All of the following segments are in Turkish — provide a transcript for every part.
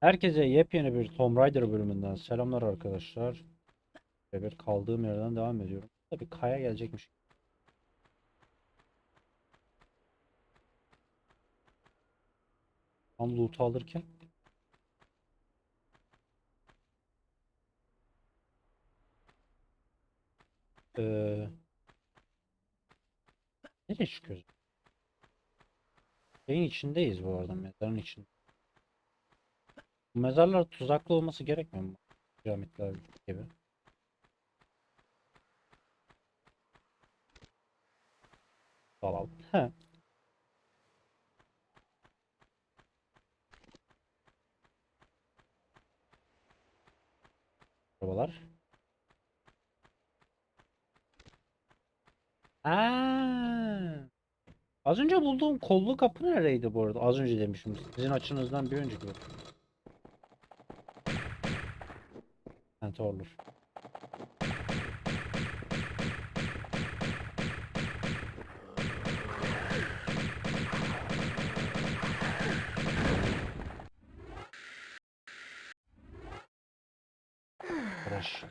Herkese yepyeni bir Tomb Raider bölümünden selamlar arkadaşlar. Ve bir kaldığım yerden devam ediyorum. Tabii kaya gelecekmiş. Tam loot'u alırken Ee, nereye çıkıyoruz? Şeyin içindeyiz bu arada mezarın içinde. Mezarlar tuzaklı olması gerekmiyor mu? Piramitler gibi. Tamam. He. Arabalar. Aa. Az önce bulduğum kollu kapı neredeydi bu arada? Az önce demişim. Sizin açınızdan bir önceki. Ha, olur. Uğraş.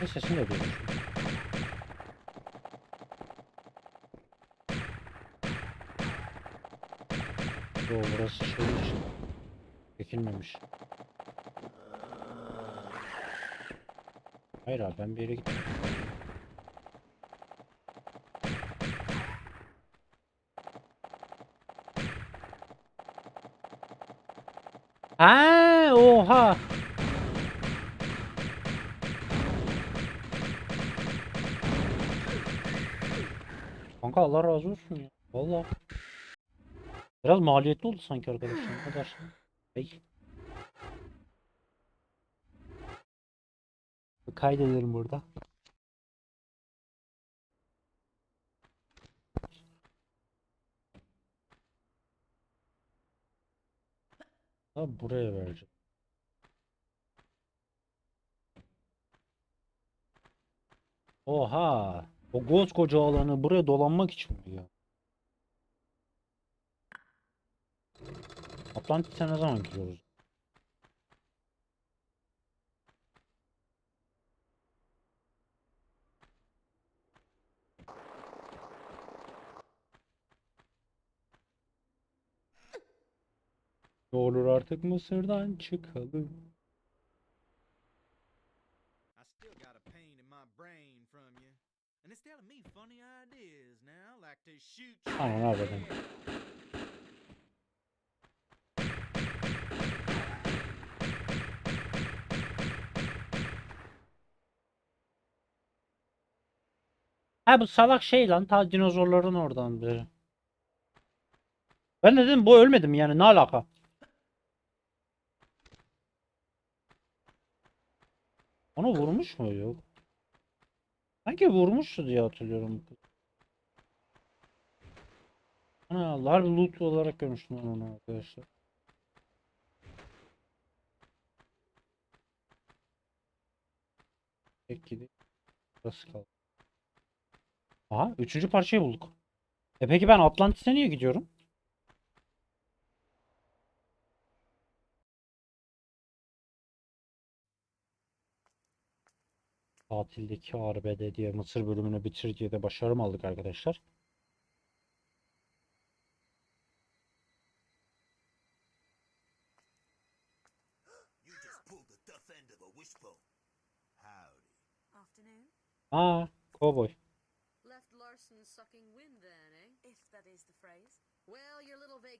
Ne sesini de Yo burası şeymiş. Çekilmemiş. Hayır abi ben bir yere gittim. Ha, oha. Kanka Allah razı olsun ya. Vallahi. Biraz maliyetli oldu sanki arkadaşlar. Ne kadar? Peki. Kaydedelim burada. Ha buraya vereceğim. Oha! O koskoca alanı buraya dolanmak için mi ya? Atlantis'e ne zaman gidiyoruz? Ne olur artık Mısır'dan çıkalım. I still Ha bu salak şey lan ta dinozorların oradan beri. Ben de dedim bu ölmedim yani ne alaka? Onu vurmuş mu yok? Sanki vurmuştu diye hatırlıyorum. Ana lar loot olarak görmüştüm onu arkadaşlar. Tek gidi. Burası kaldı. Aha üçüncü parçayı bulduk. E peki ben Atlantis'e niye gidiyorum? Tatildeki arbede diye Mısır bölümünü bitir diye de başarım aldık arkadaşlar. You just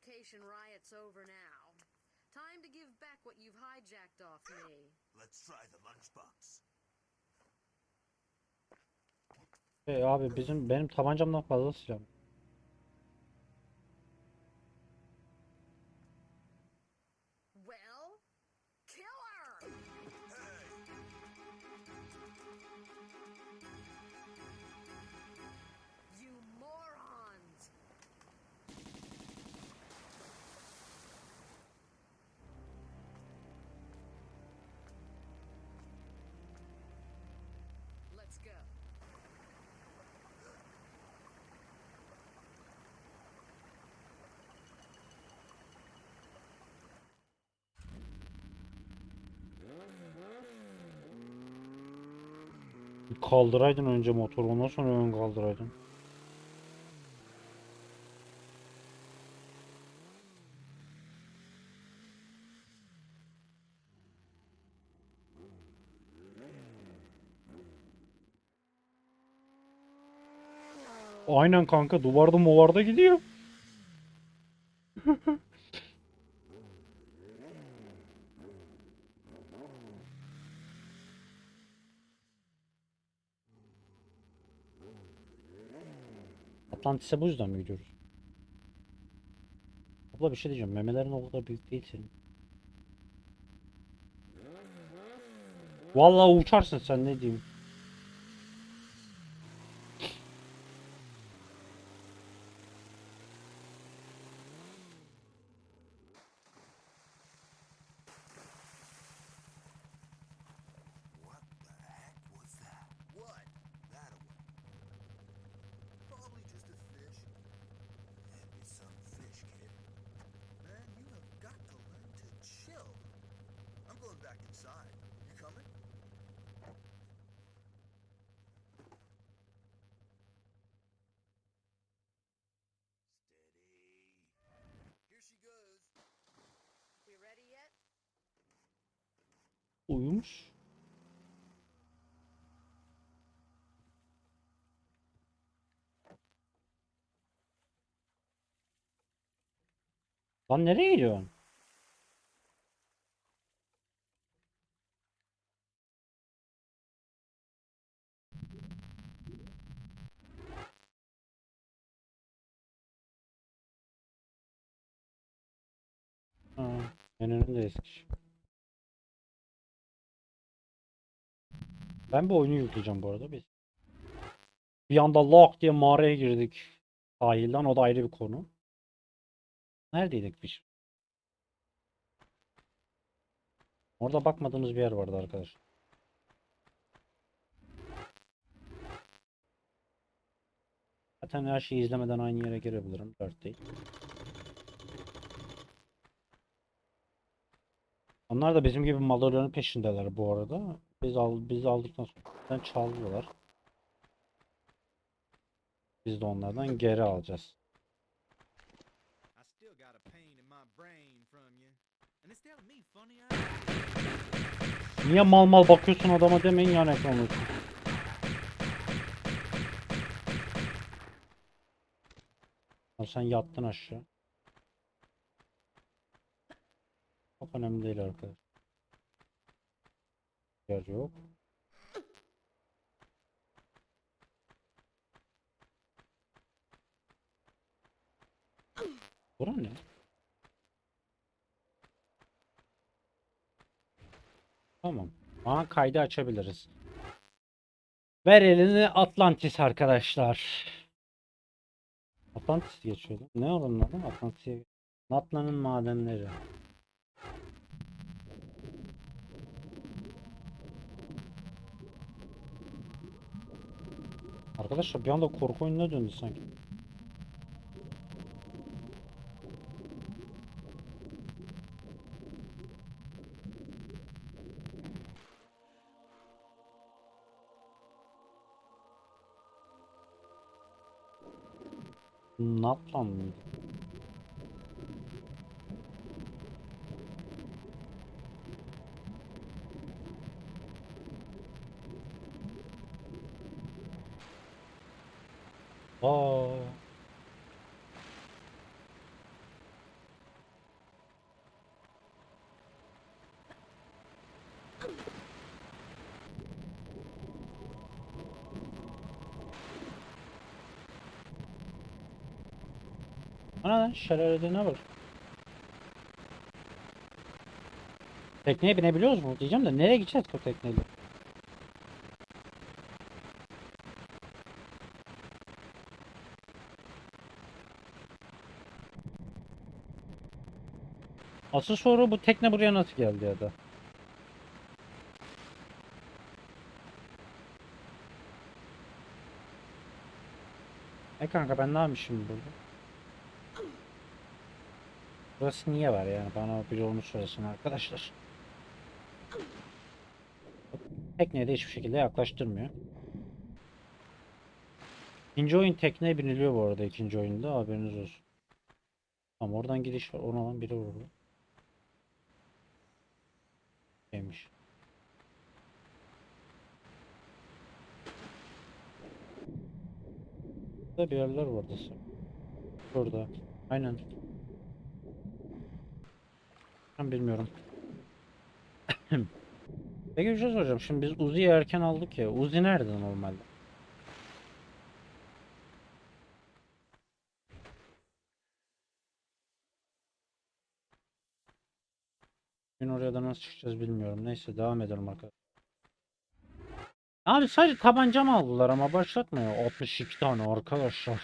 vacation riot's over now. Time to give back what you've hijacked off me. Let's try the lunchbox. E abi bizim benim tabancamdan fazla silah. Let's go. Kaldıraydın önce motoru ondan sonra ön kaldıraydın. Aynen kanka duvarda muvarda gidiyor. Atlantis'e bu yüzden mi gidiyoruz? Abla bir şey diyeceğim. Memelerin o kadar büyük değil senin. Vallahi uçarsın sen ne diyeyim. Back inside. You coming? Steady. Here she goes. We ready yet? Uyumuş. Lan nereye gidiyorsun? Ha, en önünde eski. Ben bu oyunu yükleyeceğim bu arada biz. Bir anda lock diye mağaraya girdik. Sahilden o da ayrı bir konu. Neredeydik biz? Orada bakmadığımız bir yer vardı arkadaşlar. Zaten her şeyi izlemeden aynı yere girebilirim. Dert değil. Onlar da bizim gibi malların peşindeler bu arada. Biz al biz aldıktan sonra çaldılar. Biz de onlardan geri alacağız. Niye mal mal bakıyorsun adama demeyin yan ekran olsun. Lan Sen yattın aşağı. Çok önemli değil arkadaş. Yer yok. Bura ne? Tamam. Aa kaydı açabiliriz. Ver elini Atlantis arkadaşlar. Atlantis geçiyordu. Ne oranın adı? Atlantis'e. Natlan'ın madenleri. Arkadaşlar bir anda korku oyununa döndü sanki. Natlan mıydı? Aa. Ana lan ne var? Tekneye binebiliyoruz mu diyeceğim de nereye gideceğiz bu tekneyle? Asıl soru bu tekne buraya nasıl geldi ya da? E kanka ben ne yapmışım burada? Burası niye var yani bana biri onu söylesin arkadaşlar. Tekneye de hiçbir şekilde yaklaştırmıyor. İkinci oyun tekneye biniliyor bu arada ikinci oyunda haberiniz olsun. Tamam oradan gidiş var. Onu alan biri vurdu. Neymiş? Burada bir yerler vardı. Burada. Aynen. Ben bilmiyorum. Peki bir şey soracağım. Şimdi biz Uzi'yi erken aldık ya. Uzi nerede normalde? Gün oraya da nasıl çıkacağız bilmiyorum. Neyse devam edelim arkadaşlar. Abi sadece tabanca mı aldılar ama başlatmıyor. 62 tane arkadaşlar.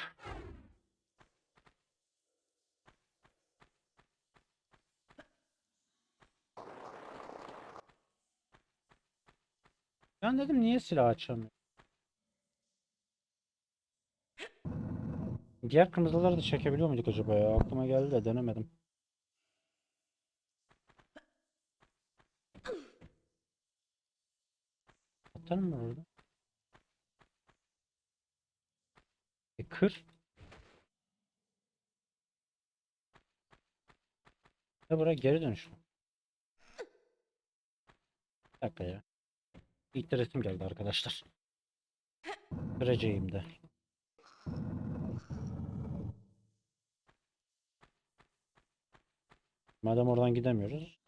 Ben dedim niye silah açamıyor? Diğer kırmızıları da çekebiliyor muyduk acaba ya? Aklıma geldi de denemedim. Atarım mı orada? E kır. Ya buraya geri dön şunu. Bir dakika ya. İlk de resim geldi arkadaşlar. Kıracağım da. Madem oradan gidemiyoruz.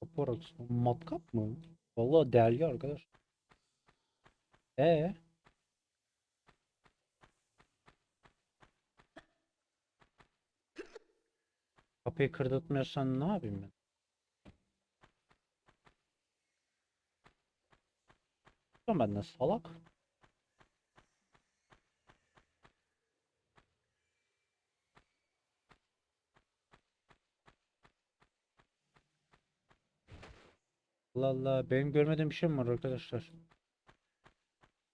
Kapı Matkap mı? Vallahi değerli arkadaş. Ee? Kapıyı kırdırtmıyorsan ne yapayım ben? Lan ben ne salak? Allah Allah benim görmediğim bir şey mi var arkadaşlar?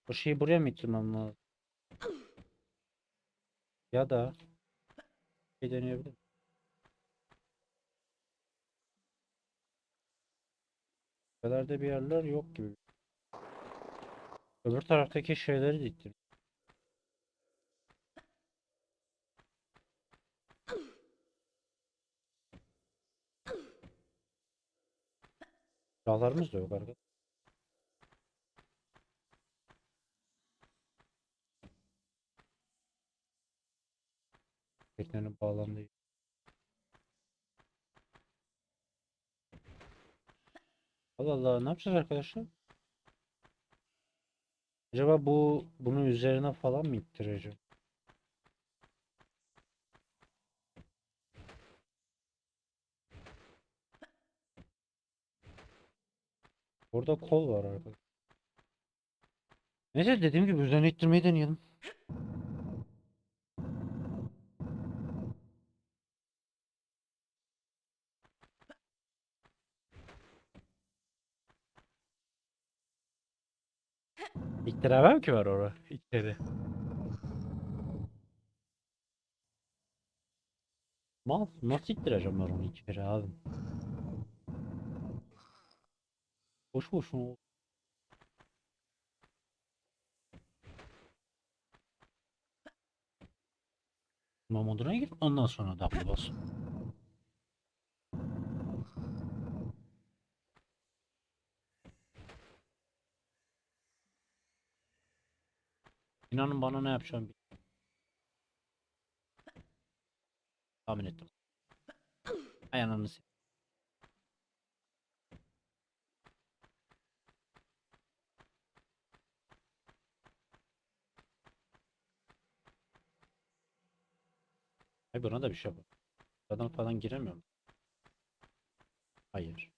O şeyi buraya mı ittirmem lazım? Ya da bir deneyebilirim. Buralarda bir yerler yok gibi. Öbür taraftaki şeyleri de ittir. Silahlarımız da yok arkadaşlar. Teknenin bağlandığı. Allah Allah ne yapacağız arkadaşlar? Acaba bu bunu üzerine falan mı ittireceğim? Orada kol var arkadaşlar. Neyse dediğim gibi üzerine ittirmeyi deneyelim. İttiremem ki var orada içeri. Mal nasıl ittireceğim ben onu içeri abi? Boş boşuna moduna gir ondan sonra W bas. İnanın bana ne yapacağım bil- Tahmin ettim. Ay ananı Ay buna da bir şey yap. Buradan falan giremiyorum. Hayır.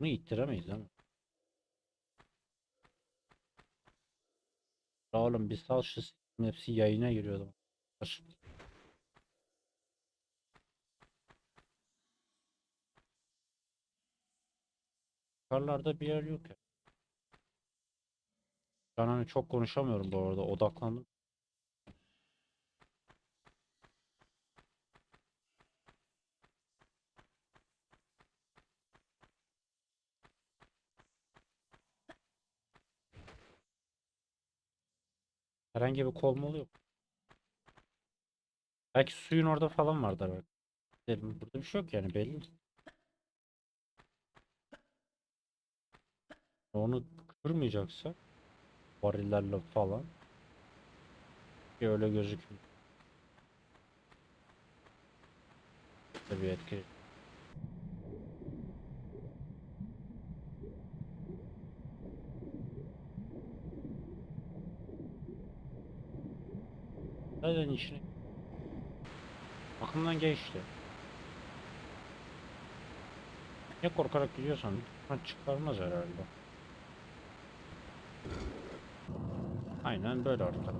Bunu ittiremeyiz? Ya Oğlum bir sal şu hepsi yayına giriyordum. Yukarılarda bir yer yok ya. Ben hani çok konuşamıyorum bu arada odaklandım. Herhangi bir kolmalı yok. Belki suyun orada falan vardır bak. Dedim, Burada bir şey yok yani belli. Onu kırmayacaksa varillerle falan öyle gözükmüyor. Tabii etki. Zaten işini aklımdan geçti. Ne korkarak gidiyorsan çıkarmaz herhalde. Aynen böyle artar.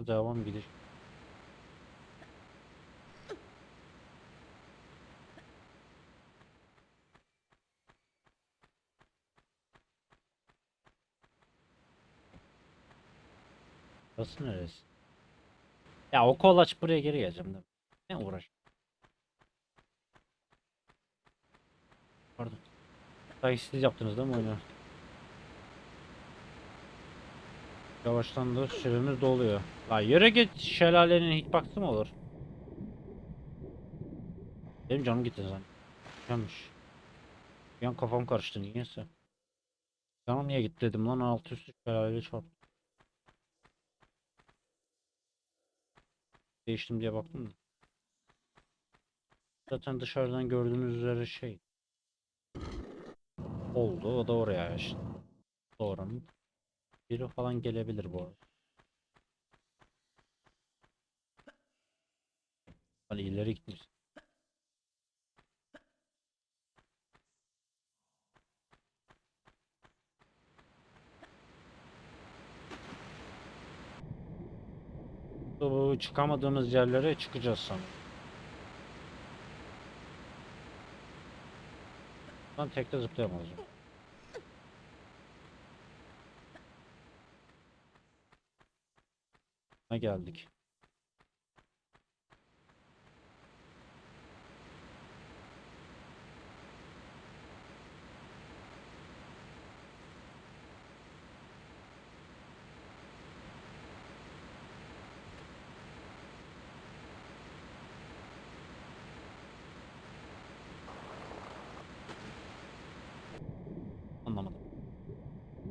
Devam gidiş. Burası neresi? Ya o kol aç buraya geri geleceğim değil? Ne uğraş? Pardon. Daha siz yaptınız değil mi oyunu? Yavaştan da süremiz doluyor. La yere git şelalenin hitbox'ı mı olur? Benim canım gitti zaten. Yanlış. Bir an kafam karıştı niyeyse. Canım niye gitti dedim lan alt üstü şelaleyle çarptı. Değiştim diye baktım da. Zaten dışarıdan gördüğünüz üzere şey. Oldu o da oraya işte. Doğranın. Biri falan gelebilir bu arada. Hani ileri gitmiş. Bu çıkamadığımız yerlere çıkacağız sanırım. Ben tekte zıplayamayacağım. Ha geldik.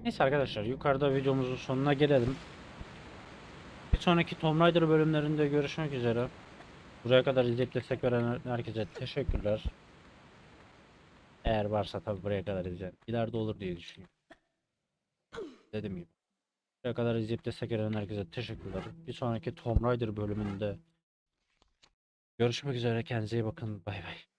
Neyse arkadaşlar yukarıda videomuzun sonuna gelelim. Bir sonraki Tomb Raider bölümlerinde görüşmek üzere. Buraya kadar izleyip destek veren herkese teşekkürler. Eğer varsa tabi buraya kadar izleyen. İleride olur diye düşünüyorum. Dediğim gibi. Buraya kadar izleyip destek veren herkese teşekkürler. Bir sonraki Tomb Raider bölümünde görüşmek üzere. Kendinize iyi bakın. Bay bay.